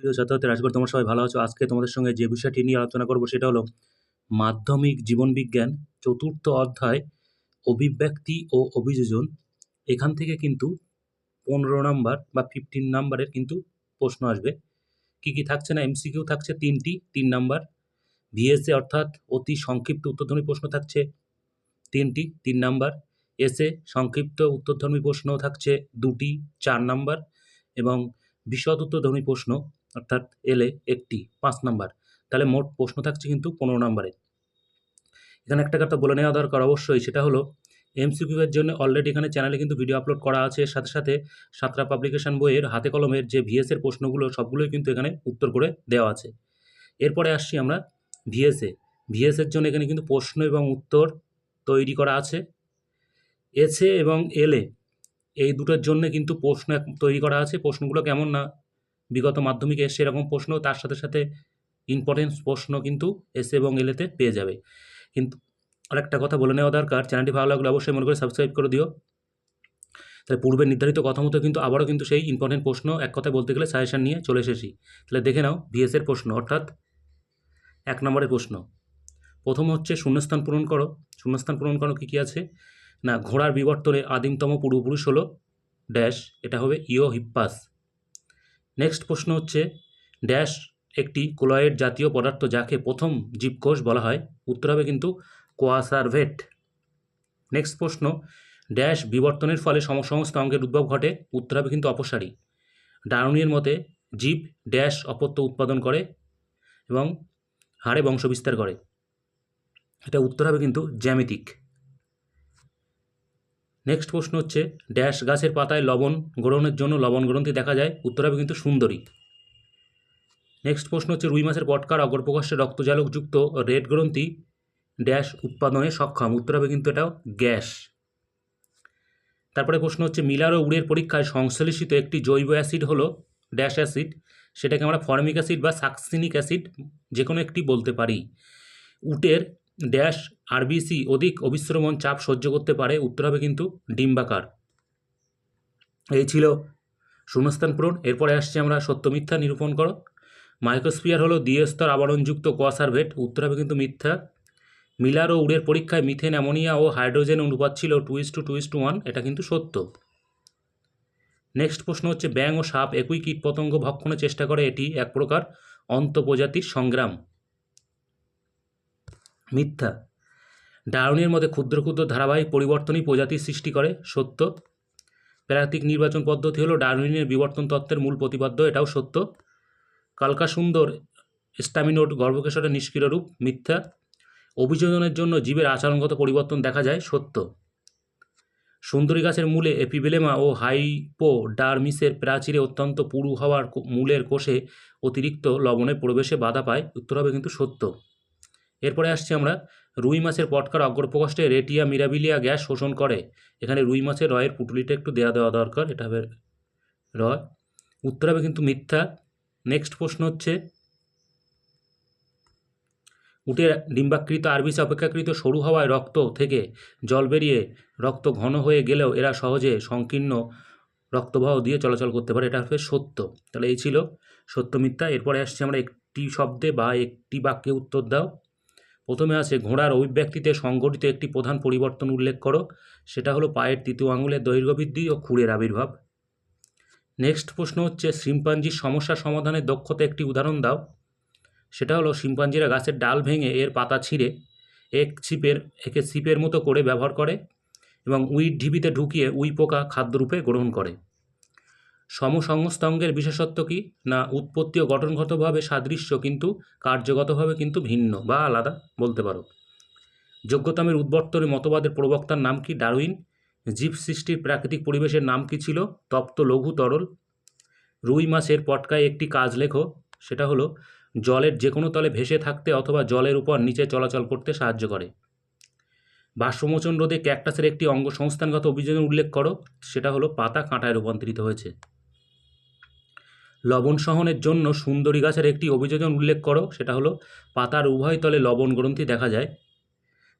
প্রিয় ছাত্রছাত্রীরা আশা করি তোমরা সবাই ভালো আছো। আজকে তোমাদের সঙ্গে যে বিষয়টি নিয়ে আলোচনা করব সেটা হলো মাধ্যমিক জীবনবিজ্ঞান চতুর্থ অধ্যায় অভিব্যক্তি ও অভিযোজন। এখান থেকে কিন্তু পনেরো নাম্বার বা ফিফটিন নাম্বারের কিন্তু প্রশ্ন আসবে। কি কি থাকছে না? এমসিকিউ থাকছে তিনটি, তিন নাম্বার। ভিএসএ অর্থাৎ অতি সংক্ষিপ্ত উত্তরধর্মী প্রশ্ন থাকছে তিনটি, তিন নাম্বার। এসে সংক্ষিপ্ত উত্তরধর্মী প্রশ্ন থাকছে দুটি, চার নাম্বার। এবং বিশদ উত্তরধর্মী প্রশ্ন অর্থাৎ এলে একটি, পাঁচ নাম্বার। তাহলে মোট প্রশ্ন থাকছে কিন্তু পনেরো নাম্বারে। এখানে একটা কথা বলে নেওয়া দরকার অবশ্যই, সেটা হলো এমসিকিউ এর জন্য অলরেডি এখানে চ্যানেলে কিন্তু ভিডিও আপলোড করা আছে। সাথে সাথে সাতরা পাবলিকেশন বইয়ের হাতে কলমের যে ভিএস এর প্রশ্নগুলো, সবগুলোই কিন্তু এখানে উত্তর করে দেওয়া আছে। এরপরে আসছি আমরা ভিএসএ ভিএস এর জন্য এখানে কিন্তু প্রশ্ন এবং উত্তর তৈরি করা আছে। এসে এবং এলে এই দুটোর জন্য কিন্তু প্রশ্ন তৈরি করা আছে। প্রশ্নগুলো কেমন না বিগত মাধ্যমিকে এসে এরকম প্রশ্ন, তার সাথে সাথে ইম্পর্টেন্স প্রশ্ন কিন্তু এসে এবং এলেতে পেয়ে যাবে। কিন্তু আরেকটা কথা বলে নেওয়া দরকার, চ্যানেলটি ভালো লাগলে অবশ্যই মনে করে সাবস্ক্রাইব করে দিও। তাহলে পূর্বে নির্ধারিত কথা মতো কিন্তু আবারও কিন্তু সেই ইম্পর্টেন্ট প্রশ্ন এক কথায় বলতে গেলে সাজেশন নিয়ে চলে এসেছি। তাহলে দেখে নাও ভিএস এর প্রশ্ন, অর্থাৎ এক নম্বরের প্রশ্ন। প্রথম হচ্ছে শূন্যস্থান পূরণ করো। শূন্যস্থান পূরণ করো কী কী আছে? না, ঘোড়ার বিবর্তনে আদিমতম পূর্বপুরুষ হলো ড্যাশ এটা হবে ইও হিপ্পাস। নেক্সট প্রশ্ন হচ্ছে ড্যাশ একটি কোলয়েড জাতীয় পদার্থ যাকে প্রথম জীবকোষ বলা হয়। উত্তর হবে কিন্তু কোয়াসারভেট নেক্সট প্রশ্ন ড্যাশ বিবর্তনের ফলে সমসমস্ত অঙ্গের উদ্ভব ঘটে। উত্তর হবে কিন্তু অপসারী। ডারুনির মতে, জীব ড্যাশ অপত্য উৎপাদন করে এবং হাড়ে বংশবিস্তার করে। এটা উত্তর হবে কিন্তু জ্যামিতিক। নেক্সট প্রশ্ন হচ্ছে ড্যাশ গাছের পাতায় লবণ গ্রহণের জন্য লবণ গ্রন্থি দেখা যায়, উত্তর হবে কিন্তু সুন্দরী। নেক্সট প্রশ্ন হচ্ছে, রুই মাছের পটকার অগ্রপ্রকাশ্যে রক্তজালকযুক্ত রেড গ্রন্থি ড্যাশ উৎপাদনে সক্ষম, উত্তর হবে কিন্তু এটাও গ্যাস। তারপরে প্রশ্ন হচ্ছে, মিলার ও উড়ের পরীক্ষায় সংশ্লেষিত একটি জৈব অ্যাসিড হলো ড্যাশ অ্যাসিড সেটাকে আমরা ফর্মিক অ্যাসিড বা সাকসিনিক অ্যাসিড যে কোনো একটি বলতে পারি। উটের ড্যাশ আরবিসি অধিক অবিশ্রমণ চাপ সহ্য করতে পারে, উত্তর হবে কিন্তু ডিম্বাকার। এই ছিল শূন্যস্থান পূরণ। এরপরে আসছে আমরা সত্য মিথ্যা নিরূপণ করো। মাইক্রোস্ফিয়ার হলো দ্বিস্তর আবরণযুক্ত কোয়াসারভেট উত্তর হবে কিন্তু মিথ্যা। মিলার ও উডের পরীক্ষায় মিথেন, অ্যামোনিয়া ও হাইড্রোজেন অনুপাত ছিল two is to two is to one, এটা কিন্তু সত্য। নেক্সট প্রশ্ন হচ্ছে ব্যাং ও সাপ একই কীট পতঙ্গ ভক্ষণের চেষ্টা করে, এটি এক প্রকার অন্তঃপ্রজাতির সংগ্রাম। মিথ্যা। ডারউনের মধ্যে ক্ষুদ্র ক্ষুদ্র ধারাবাহিক পরিবর্তনই প্রজাতির সৃষ্টি করে, সত্য। প্রাকৃতিক নির্বাচন পদ্ধতি হলো ডারউইনের বিবর্তন তত্ত্বের মূল প্রতিপাদ্য, এটাও সত্য। কালকা সুন্দর স্টামিনোড গর্ভকেশরের নিষ্ক্রিয় রূপ, মিথ্যা। অভিযোজনের জন্য জীবের আচরণগত পরিবর্তন দেখা যায়, সত্য। সুন্দরী গাছের মূলে এপিবেলেমা ও হাইপো ডারমিসের প্রাচীরে অত্যন্ত পুরু হওয়ার মূলের কোষে অতিরিক্ত লবণের প্রবেশে বাধা পায়, উত্তর হবে কিন্তু সত্য। এরপরে আসছি আমরা, রুই মাছের পটকার অগ্রপ্রকোষ্ঠে রেটিয়া মিরাবিলিয়া গ্যাস শোষণ করে। এখানে রুই মাছের রয়ের পুটুলিটা একটু দেওয়া দেওয়া দরকার, এটা হবে রয়। উত্তর হবে কিন্তু মিথ্যা। নেক্সট প্রশ্ন হচ্ছে, উটের ডিম্বাকৃত আরবিসি অপেক্ষাকৃত সরু হওয়ায় রক্ত থেকে জল বেরিয়ে রক্ত ঘন হয়ে গেলেও এরা সহজে সংকীর্ণ রক্তবাহ দিয়ে চলাচল করতে পারে, এটা হবে সত্য। তাহলে এই ছিল সত্য মিথ্যা। এরপরে আসছে আমরা একটি শব্দে বা একটি বাক্যে উত্তর দাও। প্রথমে আছে ঘোড়ার অভিব্যক্তিতে সংঘটিত একটি প্রধান পরিবর্তন উল্লেখ করো, সেটা হলো পায়ের তৃতীয় আঙুলের দৈর্ঘ্য বৃদ্ধি ও খুঁড়ের আবির্ভাব। নেক্সট প্রশ্ন হচ্ছে, শিম্পাঞ্জির সমস্যা সমাধানের দক্ষতা একটি উদাহরণ দাও। সেটা হলো, শিম্পাঞ্জিরা গাছের ডাল ভেঙে এর পাতা ছিঁড়ে এক ছিপের, একে ছিপের মতো করে ব্যবহার করে এবং উইড ঢিবিতে ঢুকিয়ে উই পোকা খাদ্যরূপে গ্রহণ করে। সমসংস্থাঙ্গের বিশেষত্ব কি? না, উৎপত্তি ও গঠনগতভাবে সাদৃশ্য, কিন্তু কার্যগতভাবে কিন্তু ভিন্ন, বা আলাদা? বলতে পারো। যোগ্যতামের উদ্বর্তনে মতবাদের প্রবক্তার নাম কি? ডারউইন। জীব সৃষ্টির প্রাকৃতিক পরিবেশের নাম কি ছিল? তপ্ত লঘু তরল। রুই মাছের পটকায় একটি কাজ লেখো, সেটা হলো, জলের যে কোনো তলে ভেসে থাকতে অথবা জলের উপর নিচে চলাচল করতে সাহায্য করে। বাষ্পমোচন রোধে ক্যাকটাসের একটি অঙ্গ সংস্থানগত অভিযোজন উল্লেখ করো, সেটা হলো পাতা কাঁটায় রূপান্তরিত হয়েছে। লবণ সহনের জন্য সুন্দরী গাছের একটি অভিযোজন উল্লেখ করো, সেটা হলো, পাতার উভয় তলে লবণ গ্রন্থি দেখা যায়।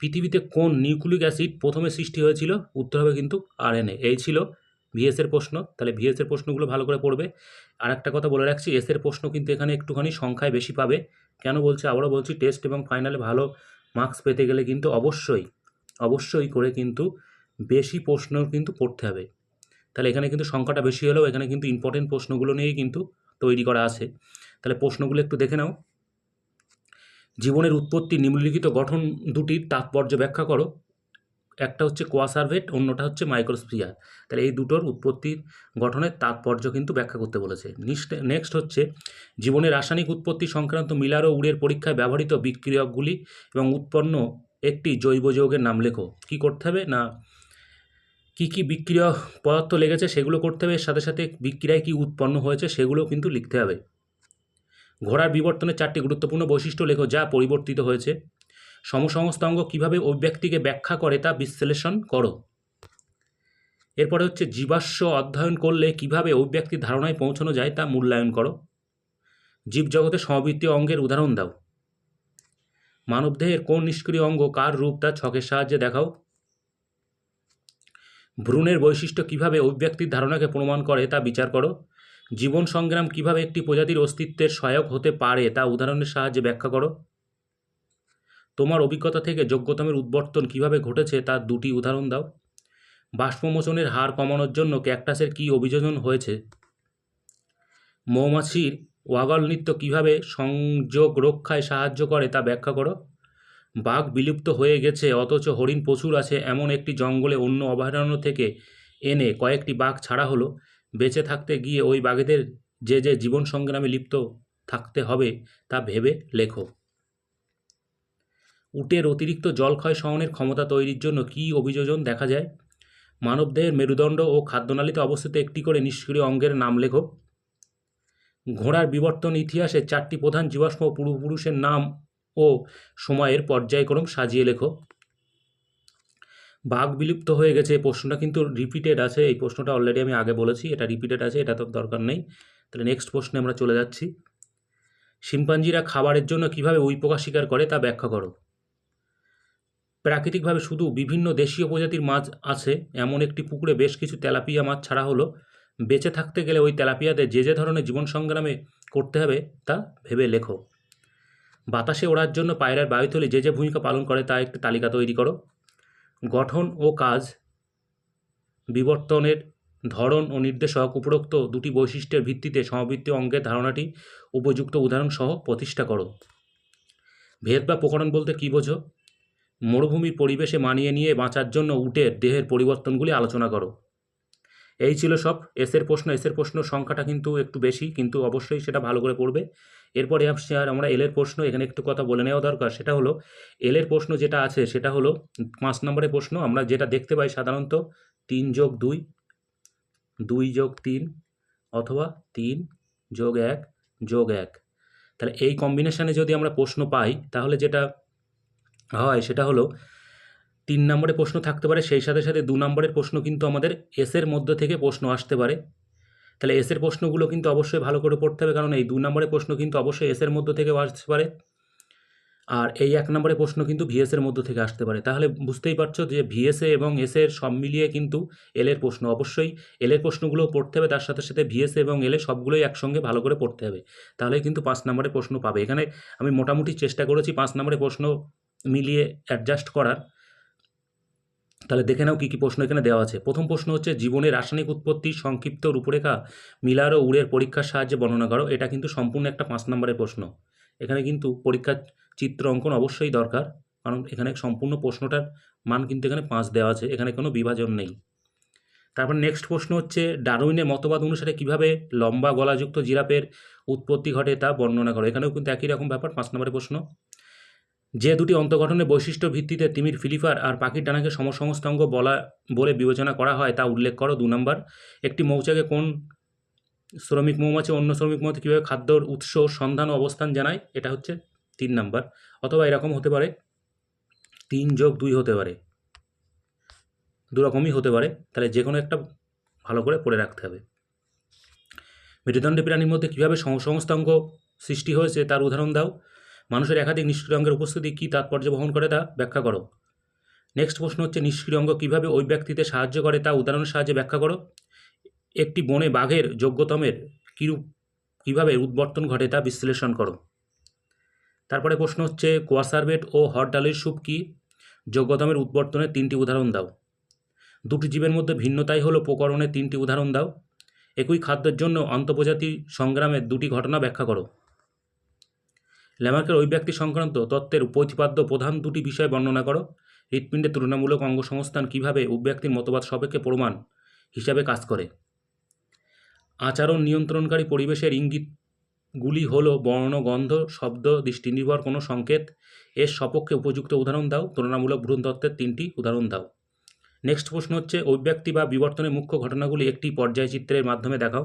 পৃথিবীতে কোন নিউক্লিক অ্যাসিড প্রথমে সৃষ্টি হয়েছিল? উত্তর হবে কিন্তু আরএনএ। এই ছিল ভিএসের প্রশ্ন। তাহলে ভিএসের প্রশ্নগুলো ভালো করে পড়বে। আর একটা কথা বলে রাখছি এসের প্রশ্ন কিন্তু এখানে একটুখানি সংখ্যায় বেশি পাবে। কেন বলছি? আবারও বলছি, টেস্ট এবং ফাইনালে ভালো মার্কস পেতে গেলে কিন্তু অবশ্যই অবশ্যই করে কিন্তু বেশি প্রশ্ন কিন্তু পড়তে হবে। তাহলে এখানে কিন্তু সংখ্যাটা বেশি হলেও এখানে কিন্তু ইম্পর্টেন্ট প্রশ্নগুলো নিয়েই কিন্তু তৈরি করা আছে। তাহলে প্রশ্নগুলো একটু দেখে নাও। জীবনের উৎপত্তি নিম্নলিখিত গঠন দুটির তাৎপর্য ব্যাখ্যা করো। একটা হচ্ছে কোয়াসার্ভেট, অন্যটা হচ্ছে মাইক্রোস্ফিয়ার। তাহলে এই দুটোর উৎপত্তির গঠনের তাৎপর্য কিন্তু ব্যাখ্যা করতে বলেছে। নেক্সট হচ্ছে জীবনের রাসায়নিক উৎপত্তি সংক্রান্ত মিলার ও উড়ের পরীক্ষায় ব্যবহৃত বিক্রিয়কগুলি এবং উৎপন্ন একটি জৈব যৌগের নাম লেখো। কী করতে হবে না কী কী বিক্রিয়া পদার্থ লেগেছে সেগুলো করতে হবে, এর সাথে সাথে বিক্রিয়ায় কী উৎপন্ন হয়েছে সেগুলো কিন্তু লিখতে হবে। ঘোড়ার বিবর্তনের চারটি গুরুত্বপূর্ণ বৈশিষ্ট্য লেখো, যা পরিবর্তিত হয়েছে। সমসংস্থাঙ্গ কীভাবে অভিব্যক্তিকে ব্যাখ্যা করে তা বিশ্লেষণ করো। এরপরে হচ্ছে জীবাশ্ম অধ্যয়ন করলে কীভাবে অভিব্যক্তির ধারণায় পৌঁছানো যায় তা মূল্যায়ন করো। জীবজগতে সমবৃত্তীয় অঙ্গের উদাহরণ দাও। মানবদেহের কোন নিষ্ক্রিয় অঙ্গ কার রূপ তা ছকের সাহায্যে দেখাও। ভ্রূণের বৈশিষ্ট্য কীভাবে অভিব্যক্তির ধারণাকে প্রমাণ করে তা বিচার করো। জীবন সংগ্রাম কীভাবে একটি প্রজাতির অস্তিত্বের সহায়ক হতে পারে তা উদাহরণের সাহায্যে ব্যাখ্যা করো। তোমার অভিজ্ঞতা থেকে যোগ্যতমের উদ্বর্তন কীভাবে ঘটেছে তার দুটি উদাহরণ দাও। বাষ্পমোচনের হার কমানোর জন্য ক্যাকটাসের কী অভিযোজন হয়েছে? মৌমাছির ওয়াগল নৃত্য কীভাবে সংযোগ রক্ষায় সাহায্য করে তা ব্যাখ্যা করো। বাঘ বিলুপ্ত হয়ে গেছে, অথচ হরিণ প্রচুর আছে, এমন একটি জঙ্গলে অন্য অভয়ারণ্য থেকে এনে কয়েকটি বাঘ ছাড়া হলো। বেঁচে থাকতে গিয়ে ওই বাঘেদের যে যে জীবন সংগ্রামে লিপ্ত থাকতে হবে, তা ভেবে লেখো। উটের অতিরিক্ত জলক্ষয় সহনের ক্ষমতা তৈরির জন্য কী অভিযোজন দেখা যায়? মানবদেহের মেরুদণ্ড ও খাদ্যনালীতে অবস্থিত একটি করে নিষ্ক্রিয় অঙ্গের নাম লেখো। ঘোড়ার বিবর্তন ইতিহাসে চারটি প্রধান জীবাশ্ম পূর্বপুরুষের নাম ও সময়ের পর্যায়ক্রম সাজিয়ে লেখো। বাঘ বিলুপ্ত হয়ে গেছে, এই প্রশ্নটা কিন্তু রিপিটেড আছে, এই প্রশ্নটা অলরেডি আমি আগে বলেছি, এটা রিপিটেড আছে, এটা তো দরকার নেই। তাহলে নেক্সট প্রশ্নে আমরা চলে যাচ্ছি। শিম্পাঞ্জিরা খাবারের জন্য কীভাবে উইপোকা শিকার করে তা ব্যাখ্যা করো। প্রাকৃতিকভাবে শুধু বিভিন্ন দেশীয় প্রজাতির মাছ আছে, এমন একটি পুকুরে বেশ কিছু তেলাপিয়া মাছ ছাড়া হলো। বেঁচে থাকতে গেলে ওই তেলাপিয়াদের যে যে ধরনের জীবন সংগ্রামে করতে হবে তা ভেবে লেখো। বাতাসে ওড়ার জন্য পায়রার বায়ুথলি যে যে ভূমিকা পালন করে তা একটি তালিকা তৈরি করো। গঠন ও কাজ, বিবর্তনের ধরন ও নির্দেশক উপরোক্ত দুটি বৈশিষ্ট্যের ভিত্তিতে সমবৃত্তীয় অঙ্গের ধারণাটি উপযুক্ত উদাহরণ সহ প্রতিষ্ঠা করো। ভেদ বা প্রকরণ বলতে কী বোঝো? মরুভূমির পরিবেশে মানিয়ে নিয়ে বাঁচার জন্য উটের দেহের পরিবর্তনগুলি আলোচনা করো। এই ছিল সব। এসের প্রশ্ন এসের প্রশ্ন সংখ্যাটা কিন্তু একটু বেশি, কিন্তু অবশ্যই সেটা ভালো করে পড়বে। এরপরে আর আমরা এলের প্রশ্ন, এখানে একটু কথা বলে নেওয়া দরকার, সেটা হলো এলের প্রশ্ন যেটা আছে, সেটা হলো পাঁচ নম্বরের প্রশ্ন। আমরা যেটা দেখতে পাই সাধারণত তিন যোগ দুই দুই যোগ তিন অথবা তিন যোগ এক যোগ এক। তাহলে এই কম্বিনেশানে যদি আমরা প্রশ্ন পাই, তাহলে যেটা হয় সেটা হলো তিন নম্বরে প্রশ্ন থাকতে পারে, সেই সাথে সাথে দু নম্বরের প্রশ্ন কিন্তু আমাদের এসের মধ্যে থেকে প্রশ্ন আসতে পারে। তাহলে এসের প্রশ্নগুলো কিন্তু অবশ্যই ভালো করে পড়তে হবে, কারণ এই দু নম্বরের প্রশ্ন কিন্তু অবশ্যই এসের মধ্যে থেকে আসতে পারে আর এই এক নম্বরের প্রশ্ন কিন্তু ভিএসের মধ্য থেকে আসতে পারে। তাহলে বুঝতেই পারছ যে ভিএসএ এবং এসের সব মিলিয়ে কিন্তু এলের প্রশ্ন, অবশ্যই এলের প্রশ্নগুলো পড়তে হবে, তার সাথে সাথে ভিএসএ এবং এলে সবগুলোই একসঙ্গে ভালো করে পড়তে হবে। তাহলে কিন্তু পাঁচ নম্বরের প্রশ্ন পাবে। এখানে আমি মোটামুটি চেষ্টা করেছি পাঁচ নম্বরের প্রশ্ন মিলিয়ে অ্যাডজাস্ট করার। তাহলে দেখে নাও কী কী প্রশ্ন এখানে দেওয়া আছে। প্রথম প্রশ্ন হচ্ছে জীবনের রাসায়নিক উৎপত্তি সংক্ষিপ্ত রূপরেখা, মিলার ও উড়ের পরীক্ষার সাহায্যে বর্ণনা করো। এটা কিন্তু সম্পূর্ণ একটা পাঁচ নম্বরের প্রশ্ন। এখানে কিন্তু পরীক্ষার চিত্র অঙ্কন অবশ্যই দরকার, কারণ এখানে সম্পূর্ণ প্রশ্নটার মান কিন্তু এখানে পাঁচ দেওয়া আছে, এখানে কোনো বিভাজন নেই। তারপর নেক্সট প্রশ্ন হচ্ছে, ডারউইনের মতবাদ অনুসারে কীভাবে লম্বা গলাযুক্ত জিরাফের উৎপত্তি ঘটে তা বর্ণনা করো। এখানেও কিন্তু একই রকম ব্যাপার, পাঁচ নম্বরের প্রশ্ন। যে দুটি অন্তগঠনের বৈশিষ্ট্য ভিত্তিতে তিমির ফিলিফার আর পাখির ডানাকে সমসংস্থাঙ্গ বলা, বলে বিবেচনা করা হয়, তা উল্লেখ করো দু নম্বর। একটি মৌচাকে কোন শ্রমিক মৌমাছি অন্য শ্রমিক মৌমাছি কীভাবে খাদ্যর উৎস, সন্ধান ও অবস্থান জানায়, এটা হচ্ছে তিন নাম্বার। অথবা এরকম হতে পারে, তিন যোগ দুই হতে পারে। দুরকমই হতে পারে, তাহলে যে কোনো একটা ভালো করে পড়ে রাখতে হবে। মেরুদণ্ডী প্রাণীর মধ্যে কীভাবে সংস্থাঙ্গ সৃষ্টি হয়েছে, তার উদাহরণ দাও। মানুষের একাধিক নিষ্ক্রিয় অঙ্গের উপস্থিতি কী তাৎপর্য বহন করে তা ব্যাখ্যা করো। নেক্সট প্রশ্ন হচ্ছে, নিষ্ক্রিয় অঙ্গ কীভাবে ওই ব্যক্তিতে সাহায্য করে তা উদাহরণের সাহায্যে ব্যাখ্যা করো। একটি বনে বাঘের যোগ্যতমের কীরূপ, কীভাবে উদ্বর্তন ঘটে তা বিশ্লেষণ করো। তারপরে প্রশ্ন হচ্ছে কোয়াসারবেট ও হট ডালের স্যুপ কি? যোগ্যতমের উদ্বর্তনের তিনটি উদাহরণ দাও। দুটি জীবের মধ্যে ভিন্নতাই হলো প্রকরণের তিনটি উদাহরণ দাও। একই খাদ্যের জন্য আন্তঃপ্রজাতি সংগ্রামের দুটি ঘটনা ব্যাখ্যা করো। ল্যামার্কের অভিব্যক্তি সংক্রান্ত তত্ত্বের প্রতিপাদ্য প্রধান দুটি বিষয় বর্ণনা করো। হৃৎপিণ্ডের তুলনামূলক অঙ্গসংস্থান কীভাবে অভিব্যক্তির মতবাদ সাপেক্ষে প্রমাণ হিসাবে কাজ করে? আচরণ নিয়ন্ত্রণকারী পরিবেশের ইঙ্গিতগুলি হল বর্ণ, গন্ধ, শব্দ, দৃষ্টিনির্ভর, কোনো সংকেত, এর সপক্ষে উপযুক্ত উদাহরণ দাও, তুলনামূলক ভ্রূণতত্ত্বের তিনটি উদাহরণ দাও। নেক্সট প্রশ্ন হচ্ছে অভিব্যক্তি বা বিবর্তনের মুখ্য ঘটনাগুলি একটি পর্যায়চিত্রের মাধ্যমে দেখাও।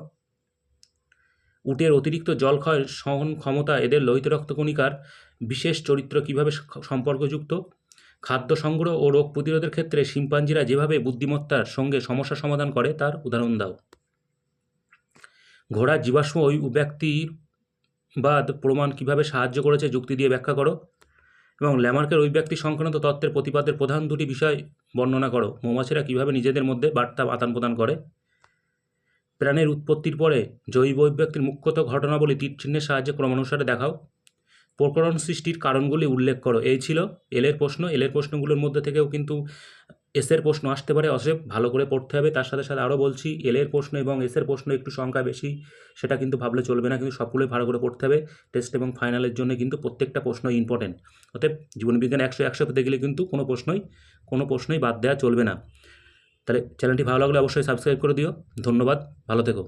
উটের অতিরিক্ত জল ক্ষয়ের সহন ক্ষমতা এদের লোহিত রক্তকণিকার বিশেষ চরিত্র কীভাবে সম্পর্কযুক্ত? খাদ্য সংগ্রহ ও রোগ প্রতিরোধের ক্ষেত্রে শিম্পাঞ্জিরা যেভাবে বুদ্ধিমত্তার সঙ্গে সমস্যা সমাধান করে, তার উদাহরণ দাও। ঘোড়ার জীবাশ্ম ওই ব্যক্তির বাদ প্রমাণ কীভাবে সাহায্য করেছে যুক্তি দিয়ে ব্যাখ্যা করো। এবং ল্যামার্কের ওই ব্যক্তি সংক্রান্ত তত্ত্বের প্রতিপাদ্যের প্রধান দুটি বিষয় বর্ণনা করো। মৌমাছিরা কীভাবে নিজেদের মধ্যে বার্তা আদান প্রদান করে? প্রাণের উৎপত্তির পরে জৈব অভিব্যক্তির মুখ্যত ঘটনাবলী তীরচিহ্নের সাহায্যে ক্রমানুসারে দেখাও। প্রকরণ সৃষ্টির কারণগুলি উল্লেখ করো। এই ছিল এলের প্রশ্ন। এলের প্রশ্নগুলোর মধ্যে থেকেও কিন্তু এসের প্রশ্ন আসতে পারে অসেব ভালো করে পড়তে হবে। তার সাথে সাথে আরও বলছি এলের প্রশ্ন এবং এসের প্রশ্ন একটু সংখ্যা বেশি, সেটা কিন্তু ভাবলে চলবে না, কিন্তু সবগুলোই ভালো করে পড়তে হবে। টেস্ট এবং ফাইনালের জন্য কিন্তু প্রত্যেকটা প্রশ্ন ইম্পর্টেন্ট অতএব জীবনবিজ্ঞান একশো একশো পেতে গেলে কিন্তু কোনো প্রশ্নই কোনো প্রশ্নই বাদ দেওয়া চলবে না। তাহলে চ্যানেলটি ভালো লাগলে অবশ্যই সাবস্ক্রাইব করে দিও। ধন্যবাদ ভালো থেকো।